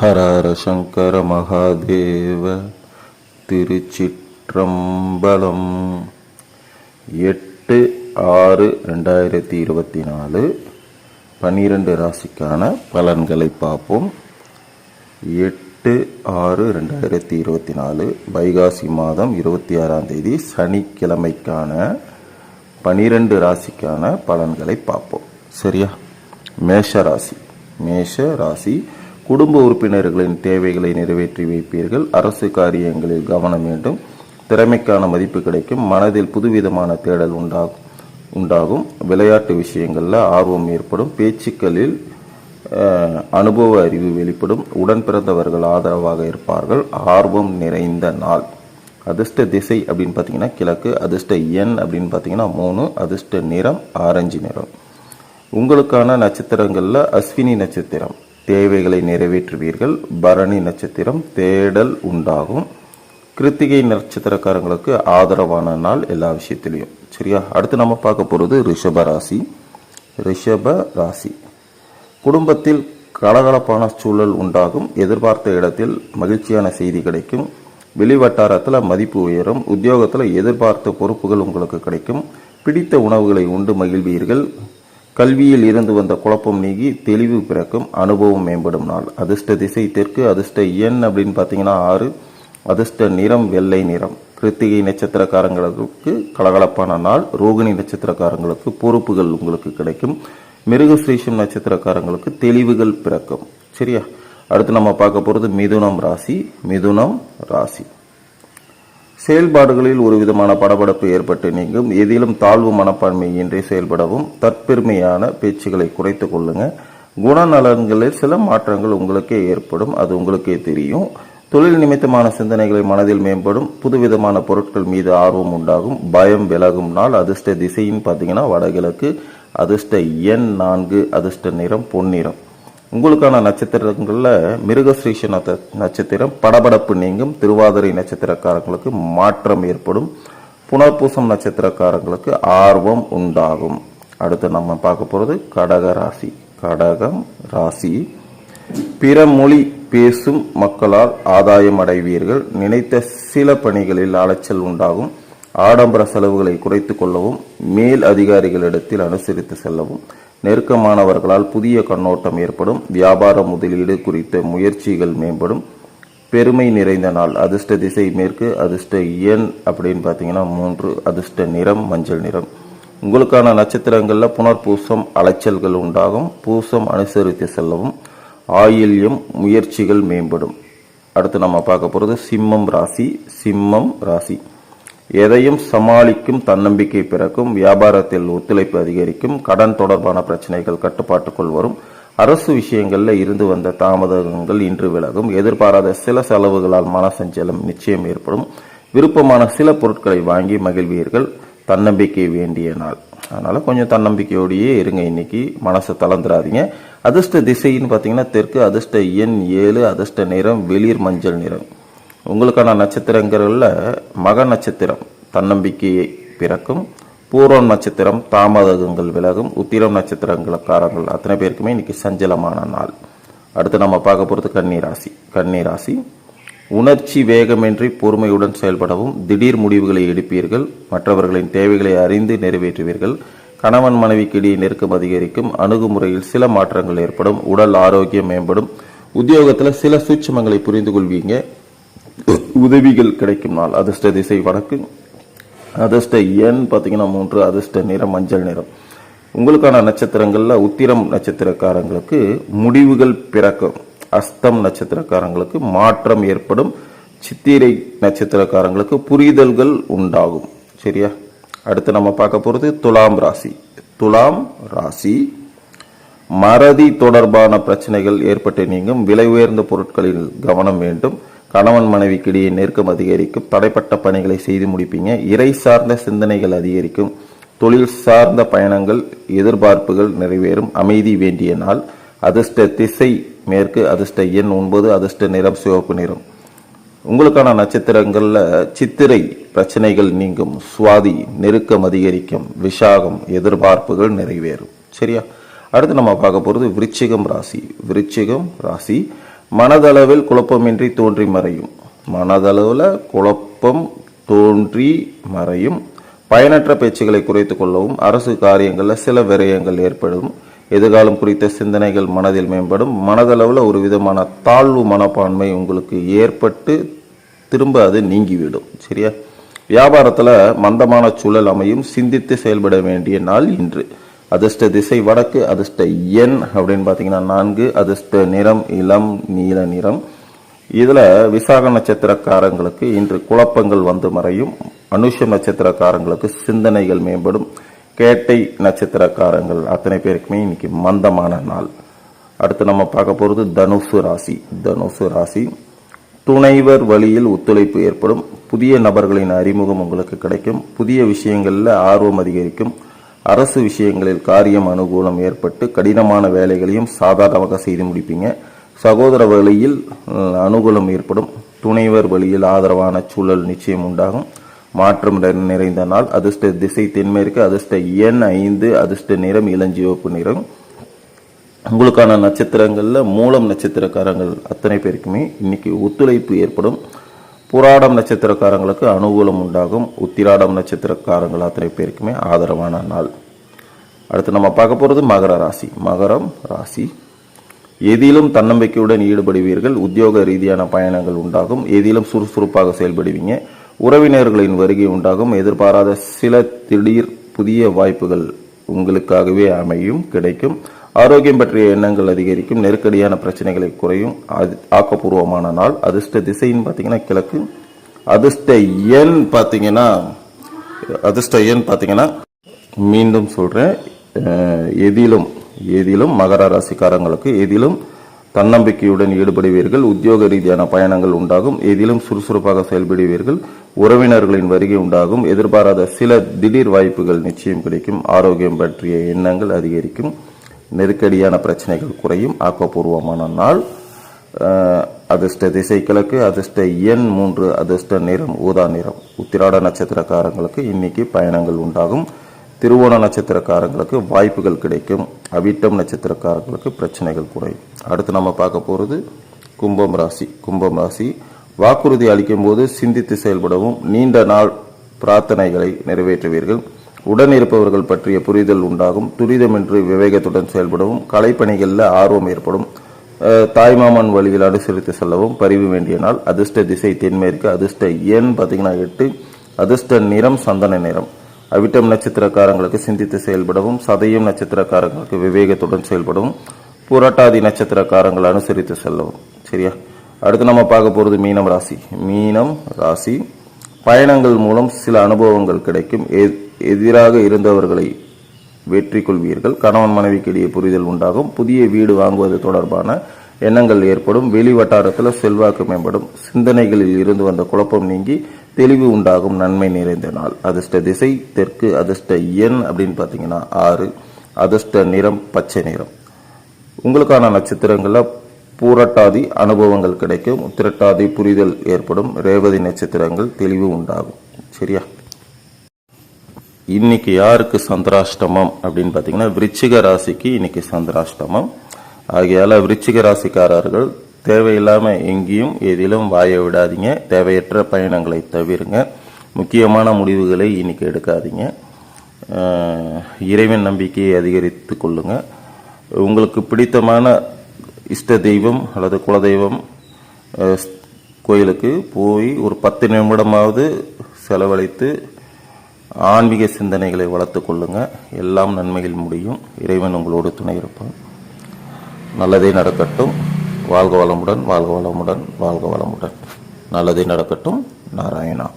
ஹர ஹர சங்கர மகாதேவ திருச்சிற்றம்பலம். எட்டு ஆறு ரெண்டாயிரத்தி இருபத்தி நாலு. பன்னிரெண்டு ராசிக்கான பலன்களை பார்ப்போம். எட்டு ஆறு ரெண்டாயிரத்தி இருபத்தி நாலு. வைகாசி மாதம் இருபத்தி ஆறாம் தேதி சனிக்கிழமைக்கான பனிரெண்டு ராசிக்கான பலன்களை பார்ப்போம். சரியா? மேஷ ராசி மேஷ ராசி குடும்ப உறுப்பினர்களின் தேவைகளை நிறைவேற்றி வைப்பீர்கள். அரசு காரியங்களில் கவனம் வேண்டும். திறமைக்கான மதிப்பு கிடைக்கும். மனதில் புதுவிதமான தேடல் உண்டாகும் உண்டாகும். விளையாட்டு விஷயங்களில் ஆர்வம் ஏற்படும். பேச்சுக்களில் அனுபவ அறிவு வெளிப்படும். உடன் பிறந்தவர்கள் ஆதரவாக இருப்பார்கள். ஆர்வம் நிறைந்த நாள். அதிர்ஷ்ட திசை அப்படின்னு பார்த்தீங்கன்னா கிழக்கு அதிர்ஷ்ட எண் அப்படின்னு பார்த்தீங்கன்னா மூணு அதிர்ஷ்ட நிறம் ஆரஞ்சு நிறம். உங்களுக்கான நட்சத்திரங்களில் அஸ்வினி நட்சத்திரம். தேவைகளை நிறைவேற்றுவீர்கள். பரணி நட்சத்திரம் தேடல் உண்டாகும். கிருத்திகை நட்சத்திரக்காரங்களுக்கு ஆதரவான நாள் எல்லா விஷயத்திலையும். சரியா? அடுத்து நம்ம பார்க்க போகிறது ரிஷப ராசி. ரிஷப ராசி. குடும்பத்தில் கலகலப்பான சூழல் உண்டாகும். எதிர்பார்த்த இடத்தில் மகிழ்ச்சியான செய்தி கிடைக்கும். வெளிவட்டாரத்தில் மதிப்பு உயரும். உத்தியோகத்தில் எதிர்பார்த்த பொறுப்புகள் உங்களுக்கு கிடைக்கும். பிடித்த உணவுகளை உண்டு மகிழ்வீர்கள். கல்வியில் இருந்து வந்த குழப்பம் நீங்கி தெளிவு பிறக்கும் அனுபவம் மேம்படும் நாள். அதிர்ஷ்ட திசை தெற்கு அதிர்ஷ்ட எண் அப்படின்னு பார்த்தீங்கன்னா ஆறு. அதிர்ஷ்ட நிறம் வெள்ளை நிறம். கிருத்திகை நட்சத்திரக்காரங்களுக்கு கலகலப்பான நாள். ரோகிணி நட்சத்திரக்காரங்களுக்கு பொறுப்புகள் உங்களுக்கு கிடைக்கும். மிருகஸ்ரீஷம் நட்சத்திரக்காரங்களுக்கு தெளிவுகள் பிறக்கும். சரியா? அடுத்து நம்ம பார்க்க போகிறது மிதுனம் ராசி. மிதுனம் ராசி. செயல்பாடுகளில் ஒரு விதமான படபடப்பு ஏற்பட்டு நீங்கும். எதிலும் தாழ்வு மனப்பான்மையின்றி செயல்படவும் தற்பெருமையான பேச்சுகளை குறைத்து கொள்ளுங்க. குணநலன்களில் சில மாற்றங்கள் உங்களுக்கே ஏற்படும். அது உங்களுக்கே தெரியும். தொழில் நிமித்தமான சிந்தனைகளை மனதில் மேம்படும். புதுவிதமான பொருட்கள் மீது ஆர்வம் உண்டாகும். பயம் விலகும் நாள். அதிர்ஷ்ட திசைன்னு பார்த்தீங்கன்னா வடகிழக்கு அதிர்ஷ்ட எண் நான்கு அதிர்ஷ்ட நிறம் பொன்னிறம். உங்களுக்கான நட்சத்திரங்களில் மிருகஸ்ரீஷ நட்ச- நட்சத்திரம் படபடப்பு நீங்கும் திருவாதிரை நட்சத்திரக்காரங்களுக்கு மாற்றம் ஏற்படும் புனர்பூசம் நட்சத்திரக்காரங்களுக்கு ஆர்வம் உண்டாகும். அடுத்து நம்ம பார்க்க போகிறது கடக ராசி. கடகம் ராசி. பிற மொழி பேசும் மக்களால் ஆதாயம் அடைவீர்கள். நினைத்த சில பணிகளில் அலைச்சல் உண்டாகும். ஆடம்பர செலவுகளை குறைத்து கொள்ளவும் மேல் அதிகாரிகளிடத்தில் அனுசரித்து செல்லவும் நெருக்கமானவர்களால் புதிய கண்ணோட்டம் ஏற்படும் வியாபார முதலீடு குறித்த முயற்சிகள் மேம்படும். பெருமை நிறைந்த நாள் அதிர்ஷ்ட திசை மேற்கு அதிர்ஷ்ட எண் அப்படின்னு பார்த்தீங்கன்னா மூன்று அதிர்ஷ்ட நிறம் மஞ்சள் நிறம். உங்களுக்கான நட்சத்திரங்களில் புனர்பூசம் அலைச்சல்கள் உண்டாகும். பூசம் அனுசரித்து செல்லவும் ஆயில்யம் முயற்சிகள் மேம்படும். அடுத்து நம்ம பார்க்க போகிறது சிம்மம் ராசி சிம்மம் ராசி. எதையும் சமாளிக்கும் தன்னம்பிக்கை பிறக்கும் வியாபாரத்தில் ஒத்துழைப்பு அதிகரிக்கும் கடன் தொடர்பான பிரச்சனைகள் கட்டுப்பாட்டுக்குள் வரும். அரசு விஷயங்களில் இருந்து வந்த தாமதங்கள் இன்று விலகும். எதிர்பாராத சில செலவுகளால் மனசஞ்சலம் நிச்சயம் ஏற்படும். விருப்பமான சில பொருட்களை வாங்கி மகிழ்வீர்கள். தன்னம்பிக்கை வேண்டிய நாள். அதனால் கொஞ்சம் தன்னம்பிக்கையோடையே இருங்க இன்னைக்கு. மனசை தளர்ந்துடாதீங்க அதிர்ஷ்ட திசைன்னு பார்த்தீங்கன்னா தெற்கு அதிர்ஷ்ட எண் ஏழு அதிர்ஷ்ட நிறம் வெளிர் மஞ்சள் நிறம். உங்களுக்கான நட்சத்திரங்கிறதுல மக நட்சத்திரம் தன்னம்பிக்கையை பிறக்கும் பூர்வம் நட்சத்திரம் தாமதங்கள் விலகும் உத்திரம் நட்சத்திரங்களுக்காரங்கள் அத்தனை பேருக்குமே இன்றைக்கி சஞ்சலமான நாள். அடுத்து நம்ம பார்க்க போகிறது கன்னிராசி. கன்னிராசி உணர்ச்சி வேகமின்றி பொறுமையுடன் செயல்படவும் திடீர் முடிவுகளை எடுப்பீர்கள் மற்றவர்களின் தேவைகளை அறிந்து நிறைவேற்றுவீர்கள் கணவன் மனைவிக்கு இடையே நெருக்கம் அதிகரிக்கும் அணுகுமுறையில் சில மாற்றங்கள் ஏற்படும் உடல் ஆரோக்கியம் மேம்படும் உத்தியோகத்தில் சில சூட்சமங்களை புரிந்து கொள்வீங்க உதவிகள் கிடைக்கும் நாள். அதிர்ஷ்ட திசை வடக்கு. அதிர்ஷ்ட எண் பார்த்தீங்கன்னா மூன்று அதிர்ஷ்ட நிறம் மஞ்சள் நிறம். உங்களுக்கான நட்சத்திரங்களில் உத்திரம் நட்சத்திரக்காரங்களுக்கு முடிவுகள் பிறக்கும். அஸ்தம் நட்சத்திரக்காரங்களுக்கு மாற்றம் ஏற்படும். சித்திரை நட்சத்திரக்காரங்களுக்கு புரிதல்கள் உண்டாகும். சரியா? அடுத்து நம்ம பார்க்க போகிறது துலாம் ராசி. துலாம் ராசி. மறதி தொடர்பான பிரச்சனைகள் ஏற்பட்டு நீங்கும். விலை உயர்ந்த பொருட்களில் கவனம் வேண்டும். கணவன் மனைவிக்கிடையே நெருக்கம் அதிகரிக்கும். தடைப்பட்ட பணிகளை செய்து முடிப்பீங்க. இறை சார்ந்த சிந்தனைகள் அதிகரிக்கும். தொழில் சார்ந்த பயணங்கள் எதிர்பார்ப்புகள் நிறைவேறும். அமைதி வேண்டிய நாள். அதிர்ஷ்ட திசை மேற்கு அதிர்ஷ்ட எண் ஒன்பது அதிர்ஷ்ட நிறம் சிவப்பு நிறம். உங்களுக்கான நட்சத்திரங்கள்ல சித்திரை பிரச்சனைகள் நீங்கும். சுவாதி நெருக்கம் அதிகரிக்கும். விஷாகம் எதிர்பார்ப்புகள் நிறைவேறும். சரியா? அடுத்து நம்ம பார்க்க போகிறது விருச்சிகம் ராசி. விருச்சிகம் ராசி. மனதளவில் குழப்பமின்றி தோன்றி மறையும். மனதளவில் குழப்பம் தோன்றி மறையும். பயனற்ற பேச்சுகளை குறைத்து கொள்ளவும் அரசு காரியங்களில் சில விரயங்கள் ஏற்படும். எதிர்காலம் குறித்த சிந்தனைகள் மனதில் மேம்படும். மனதளவில் ஒரு விதமான தாழ்வு மனப்பான்மை உங்களுக்கு ஏற்பட்டு திரும்ப அது நீங்கிவிடும். சரியா? வியாபாரத்தில் மந்தமான சூழல் அமையும். சிந்தித்து செயல்பட வேண்டிய நாள் இன்று. அதிர்ஷ்ட திசை வடக்கு அதிர்ஷ்ட எண் அப்படின்னு பார்த்தீங்கன்னா நான்கு அதிர்ஷ்ட நிறம் இளம் நீல நிறம். இதில் விசாக நட்சத்திரக்காரங்களுக்கு இன்று குழப்பங்கள் வந்து மறையும். அனுஷம் நட்சத்திரக்காரங்களுக்கு சிந்தனைகள் மேம்படும். கேட்டை நட்சத்திரக்காரங்கள் அத்தனை பேருக்குமே இன்னைக்கு மந்தமான நாள். அடுத்து நம்ம பார்க்க போகிறது தனுசு ராசி. தனுசு ராசி. துணைவர் வழியில் ஒத்துழைப்பு ஏற்படும். புதிய நபர்களின் அறிமுகம் உங்களுக்கு கிடைக்கும். புதிய விஷயங்களில் ஆர்வம் அதிகரிக்கும். அரசு விஷயங்களில் காரியம் அனுகூலம் ஏற்பட்டு கடினமான வேலைகளையும் சாதாரணமாக செய்து முடிப்பீங்க. சகோதர வழியில் அனுகூலம் ஏற்படும். துணைவர் வழியில் ஆதரவான சூழல் நிச்சயம் உண்டாகும். மாற்றம் நிறைந்த நாள் அதிர்ஷ்ட திசை தென்மேற்கு அதிர்ஷ்ட எண் ஐந்து அதிர்ஷ்ட நிறம் இளஞ்சிவப்பு நிறம். உங்களுக்கான நட்சத்திரங்களில் மூலம் நட்சத்திரக்காரங்கள் அத்தனை பேருக்குமே இன்னைக்கு ஒத்துழைப்பு ஏற்படும். புராடம் நட்சத்திரக்காரங்களுக்கு அனுகூலம் உண்டாகும். உத்திராடம் நட்சத்திரக்காரங்கள் அத்தனை பேருக்குமே ஆதரவான நாள். அடுத்து நம்ம பார்க்க போறது மகர ராசி. மகரம் ராசி. எதிலும் தன்னம்பிக்கையுடன் ஈடுபடுவீர்கள். உத்தியோக ரீதியான பயணங்கள் உண்டாகும். எதிலும் சுறுசுறுப்பாக செயல்படுவீங்க. உறவினர்களின் வருகை உண்டாகும். எதிர்பாராத சில திடீர் புதிய வாய்ப்புகள் உங்களுக்காகவே அமையும் கிடைக்கும். ஆரோக்கியம் பற்றிய எண்ணங்கள் அதிகரிக்கும் நெருக்கடியான பிரச்சனைகளை குறையும் அது- ஆக்கப்பூர்வமான நாள். அதிர்ஷ்ட திசைன்னு பார்த்தீங்கன்னா கிழக்கு. அதிர்ஷ்ட எண் பார்த்தீங்கன்னா அதிர்ஷ்ட எண் பார்த்தீங்கன்னா மீண்டும் சொல்கிறேன் எதிலும் எதிலும் மகர ராசிக்காரங்களுக்கு எதிலும் தன்னம்பிக்கையுடன் ஈடுபடுவீர்கள். உத்தியோக ரீதியான பயணங்கள் உண்டாகும். எதிலும் சுறுசுறுப்பாக செயல்படுவீர்கள். உறவினர்களின் வருகை உண்டாகும். எதிர்பாராத சில திடீர் வாய்ப்புகள் நிச்சயம் கிடைக்கும். ஆரோக்கியம் பற்றிய எண்ணங்கள் அதிகரிக்கும். நெருக்கடியான பிரச்சனைகள் குறையும். ஆக்கப்பூர்வமான நாள். அதிர்ஷ்ட திசை கிழக்கு அதிர்ஷ்ட எண் மூன்று அதிர்ஷ்ட நிறம் ஊதா நிறம். உத்திராட நட்சத்திரக்காரங்களுக்கு இன்னைக்கு பயணங்கள் உண்டாகும். திருவோண நட்சத்திரக்காரங்களுக்கு வாய்ப்புகள் கிடைக்கும். அவிட்டம் நட்சத்திரக்காரங்களுக்கு பிரச்சனைகள் குறையும். அடுத்து நம்ம பார்க்க போகிறது கும்பம் ராசி. கும்பம் ராசி வாக்குறுதி அளிக்கும் போது சிந்தித்து செயல்படவும் நீண்ட நாள் பிரார்த்தனைகளை நிறைவேற்றுவீர்கள். உடன் இருப்பவர்கள் பற்றிய புரிதல் உண்டாகும். துரிதமின்றி விவேகத்துடன் செயல்படவும் கலைப்பணிகளில் ஆர்வம் ஏற்படும். தாய்மாமன் வழியில் அனுசரித்து செல்லவும் பரிவு வேண்டிய நாள். அதிர்ஷ்ட திசை தென்மேற்கு அதிர்ஷ்ட எண் பார்த்தீங்கன்னா எட்டு அதிர்ஷ்ட நிறம் சந்தன நிறம். அவிட்டம் நட்சத்திரக்காரங்களுக்கு சிந்தித்து செயல்படவும் சதயம் நட்சத்திரக்காரங்களுக்கு விவேகத்துடன் செயல்படவும் புரட்டாதி நட்சத்திரக்காரங்கள் அனுசரித்து செல்லவும். சரியா? அடுத்து நம்ம பார்க்க போகிறது மீனம் ராசி. மீனம் ராசி. பயணங்கள் மூலம் சில அனுபவங்கள் கிடைக்கும். எதிராக இருந்தவர்களை வெற்றி கொள்வீர்கள் கணவன் மனைவிக்கு இடையே புரிதல் உண்டாகும். புதிய வீடு வாங்குவது தொடர்பான எண்ணங்கள் ஏற்படும். வெளி வட்டாரத்தில் செல்வாக்கு மேம்படும். சிந்தனைகளில் இருந்து வந்த குழப்பம் நீங்கி தெளிவு உண்டாகும். நன்மை நிறைந்த நாள். அதிர்ஷ்ட திசை தெற்கு அதிர்ஷ்ட எண் அப்படின்னு பார்த்தீங்கன்னா ஆறு. அதிர்ஷ்ட நிறம் பச்சை நிறம். உங்களுக்கான நட்சத்திரங்களில் பூரட்டாதி அனுபவங்கள் கிடைக்கும். உத்திரட்டாதி புரிதல் ஏற்படும். ரேவதி நட்சத்திரங்கள் தெளிவு உண்டாகும். சரியா? இன்னைக்கு யாருக்கு சந்திராஷ்டமம் அப்படின்னு பார்த்தீங்கன்னா விருச்சிக ராசிக்கு இன்னைக்கு சந்திராஷ்டமம். ஆகையால் விருச்சிக ராசிக்காரர்கள் தேவையில்லாமல் எங்கேயும் எதிலும் வாய விடாதீங்க. தேவையற்ற பயணங்களை தவிருங்க. முக்கியமான முடிவுகளை இன்னைக்கு எடுக்காதீங்க. இறைவன் நம்பிக்கையை அதிகரித்து கொள்ளுங்க. உங்களுக்கு பிடித்தமான இஷ்ட தெய்வம் அல்லது குலதெய்வம் கோயிலுக்கு போய் ஒரு பத்து நிமிடமாவது செலவழித்து ஆன்மீக சிந்தனைகளை வளர்த்துக் கொள்ளுங்க. எல்லாம் நன்மையில் முடியும். இறைவன் உங்களோடு துணை இருப்பான். நல்லதே நடக்கட்டும். வாழ்க வளமுடன் வாழ்க வளமுடன் வாழ்க வளமுடன். நல்லதே நடக்கட்டும். நாராயணா.